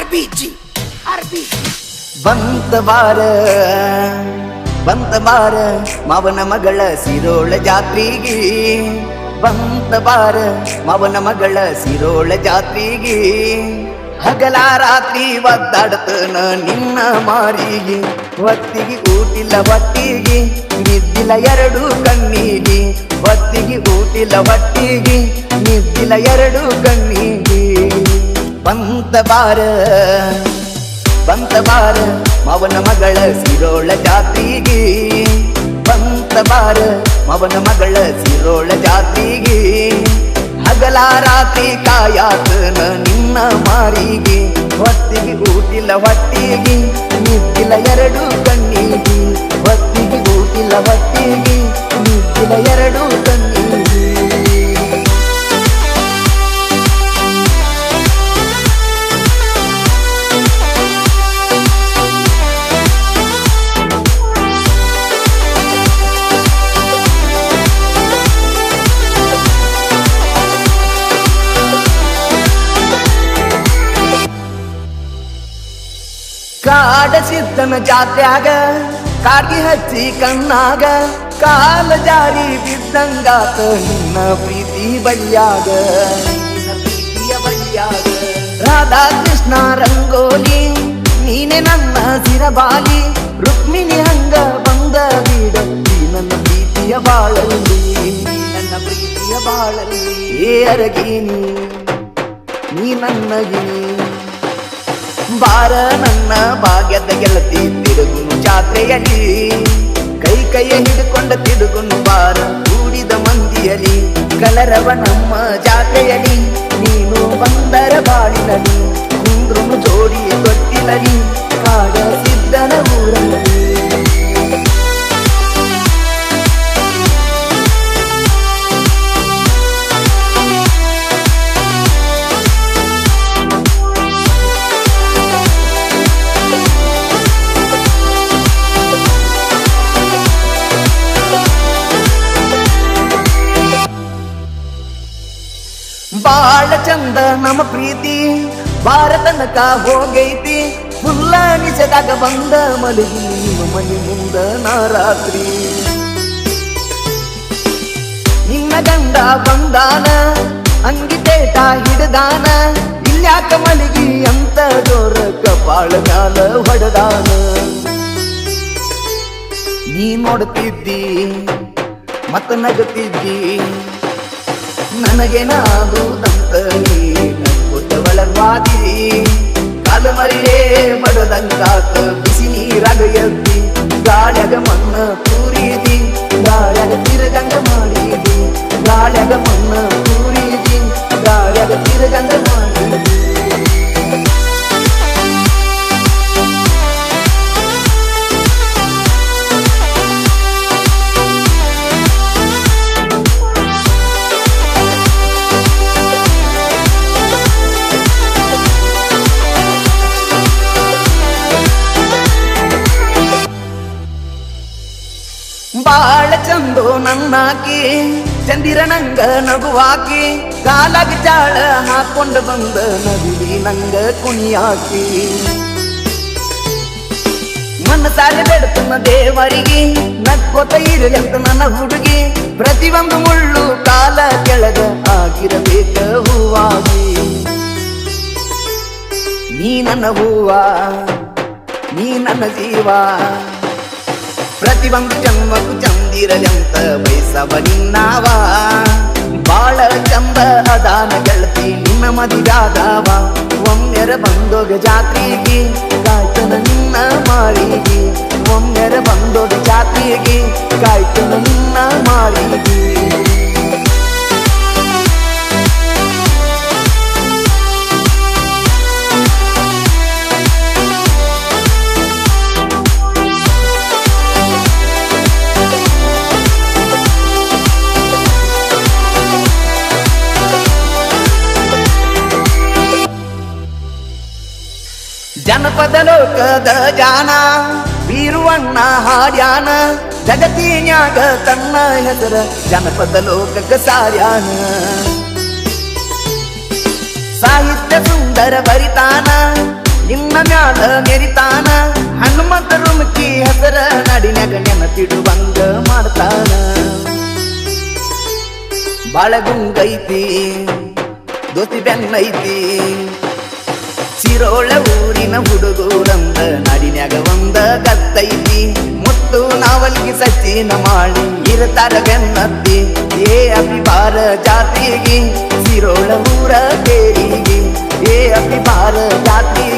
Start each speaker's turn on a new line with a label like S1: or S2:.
S1: RPG, ಆರ್ಬಿಜಿ
S2: ಬಂತ ಬಾರ ಬಂತ ಬಾರ ಮಾವನ ಮಗಳ ಸಿರೋಳ ಜಾತ್ರೆಗೆ. ಬಂತ ಬಾರ ಮಾವನ ಮಗಳ ಸಿರೋಳ ಜಾತ್ರೆಗೆ. ಹಗಲ ರಾತ್ರಿ ಒದ್ದಾಡ್ತನ ನಿನ್ನ ಮಾರಿಗೆ. ಒತ್ತಿಗೆ ಊಟಿಲ್ಲ ಹೊಟ್ಟಿಗೆ ನಿದ್ದಿಲ್ಲ ಎರಡು ಕಣ್ಣಿಗೆ. ಒತ್ತಿಗೆ ಊಟಿಲ್ಲ ಹೊಟ್ಟಿಗೆ ನಿದ್ದಿಲ್ಲ ಎರಡು ಕಣ್ಣಿಗೆ. ಬಂತ ಬಾರ ಬಂತ ಬಾರ, ಮವನ ಮಗಳ ಸಿರೋಳ ಜಾತಿಗೆ. ಬಂತ ಬಾರ, ಮವನ ಮಗಳ ಸಿರೋಳ ಜಾತಿಗೆ. ಹಗಲ ರಾತ್ರಿ ಕಾಯಾತನ ನಿನ್ನ ಮಾರಿಗೆ, ಹೊತ್ತಿಗೆ ಊಟಿಲ್ಲ ಹೊಟ್ಟಿಗೆ. ಕಾಡ ಸಿದ್ದನ ಜಾತ್ಯಾಗ, ಕಾಡ್ಗಿ ಹಚ್ಚಿ ಕಣ್ಣಾಗ, ಕಾಲ ಜಾರಿ ಬಿದ್ದಂಗಾತ ನಿನ್ನ ಪ್ರೀತಿ ಬಳಿಯಾಗ. ಪ್ರೀತಿಯ ಬಳಿಯಾಗ. ರಾಧಾ ಕೃಷ್ಣ ರಂಗೋಲಿ, ನೀನೆ ನನ್ನ ಸಿರಬಾಲಿ ರುಕ್ಮಿಣಿ ಹಂಗ ಬಂದ ಬೀಡಲ್ಲಿ ನನ್ನ ಪ್ರೀತಿಯ ಬಾಳಲ್ಲಿ. ನನ್ನ ಪ್ರೀತಿಯ ಬಾಳಲ್ಲಿ, ಏ ಅರಗಿನಿ ನೀ ನನ್ನ ಗಿನಿ ಬಾರ ನನ್ನ ಭಾಗ್ಯದ ಗೆಳತಿ, ತಿರುಗುನು ಜಾತ್ರೆಯಲ್ಲಿ. ಕೈ ಕೈಯ ಹಿಡ್ಕೊಂಡ ತಿರುಗುನು ಬಾರ ಕೂಡಿದ ಮಂದಿಯಲಿ ಕಲರವ ನಮ್ಮ ಜಾತ್ರೆಯಲ್ಲಿ, ನೀನು ಬಂದರ ಬಾಳಿನಲ್ಲಿ. ಬಾಳ ಚಂದ ನಮ್ಮ ಪ್ರೀತಿ. ಭಾರತನಕ ಹೋಗೈತಿ. ಫುಲ್ಲ ನಿಜದಾಗ ಬಂದ ಮಲಗಿ ನಿಮ್ಮ ಮನೆ ಮುಂದ ನಾ ರಾತ್ರಿ. ನಿನ್ನ ಗಂಡ ಬಂದಾನ, ಅಂಗಿ ತೇಟ ಹಿಡ್ದಾನ ಇಲ್ಯಾಕ ಮಲಗಿ ಅಂತ ದೊರಕ ಕಪಾಳ ಕಾಲ ಹೊಡೆದಾನ. ನೀ ನೋಡ್ತಿದ್ದಿ, ಮತ್ತ ನಗತಿದ್ದಿ ನನಗೇನಾಗುವುದಂತ ನೀ ನಕ್ಕುತ್ತ ಒಳಗ್ವಾದಿ. ಕಾಲ ಮರಿಯೇ ಬಡದಂಗಾತ ಬಾಳ ಚಂದು ನನ್ನಾಕಿ ಚಂದಿರನಂಗ ನಗುವಾಕಿ, ಕಾಲಾಗಿ ಚಾಳ ಹಾಕೊಂಡು ಬಂದ ನದಿಲಿ ನಂಗ ಕುಣಿಯಾಕಿ. ಮನಸಾರೆ ಬೆಡ್ತನ ದೇವರಿಗೆ, ನಕ್ಕೋತ ಇರಲೆಂತ ನನ್ನ ಹುಡುಗಿ, ಪ್ರತಿಯೊಂದು ಮುಳ್ಳು ಕಾಲ ಕೆಳಗ ಆಗಿರಬೇಕ ಹೂವಾಗಿ. ನೀ ನನ್ನ ಹೂವ, ನೀ ನನ್ನ ಜೀವ. ಪ್ರತಿಯೊಂದು ಜನ್ಮಕ್ಕೂ ಚಂದಿರಲೆಂತ ಬಯಸವ ನಿನ್ನಾವ? ಬಾಳ ಚಂದ ಅದಾನ ಗೆಳತಿ ನಿನ್ನ ಮದಿಗಾದವ ಒಮ್ಮೆರ ಬಂದೋಗ ಜಾತ್ರೆಗೆ ಕಾಯ್ತನ ನಿನ್ನ ಮಾರಿಗೆ ಒಮ್ಮೆರ ಬಂದೋಗ ಜಾತ್ರೆಗೆ ಕಾಯ್ತನ ನಿನ್ನ ಮಾರಿಗೆ ಜನಪದ ಲೋಕದ ಜಾನ, ಬೀರುವಣ್ಣ ಹಾಡ್ಯಾನ, ಜಗತ್ತಿನ್ಯಾಗ ತನ್ನ ಹೆಸರ ಜನಪದ ಲೋಕಕ್ಕೆ ಸಾರ್ಯಾನ. ಸಾಹಿತ್ಯ ಸುಂದರ ಬರಿತಾನ, ನಿನ್ನ ಮ್ಯಾಲ ಮೆರಿತಾನ, ಹನುಮಂತ ರುಮಕಿ ಹೆಸರ ನಡಿನ್ಯಾಗ ನೆನಪಿಡುವಂಗ ಮಾಡ್ತಾನ. ಬಾಳಗುಂಗೈತಿ ದೋತಿ ಬೆನ್ನೈತಿ ಸಿರೋಳ ಊರಿನ ಹುಡುಗೂರಂದ ನಾಡಿನ್ಯಾಗ ಒಂದ ಕತ್ತೈತಿ ಮುತ್ತು ನಾವಲ್ಗಿ ಸಚಿನ ಮಾಡಿ, ಇರ್ತಾರ ಬೆನ್ನತ್ತಿ. ಏ ಅಭಿಬಾರ ಜಾತಿಗೆ ಸಿರೋಳ ಊರ ಬೇರಿಗೆ ಏ ಅಭಿಬಾರ ಜಾತಿಗೆ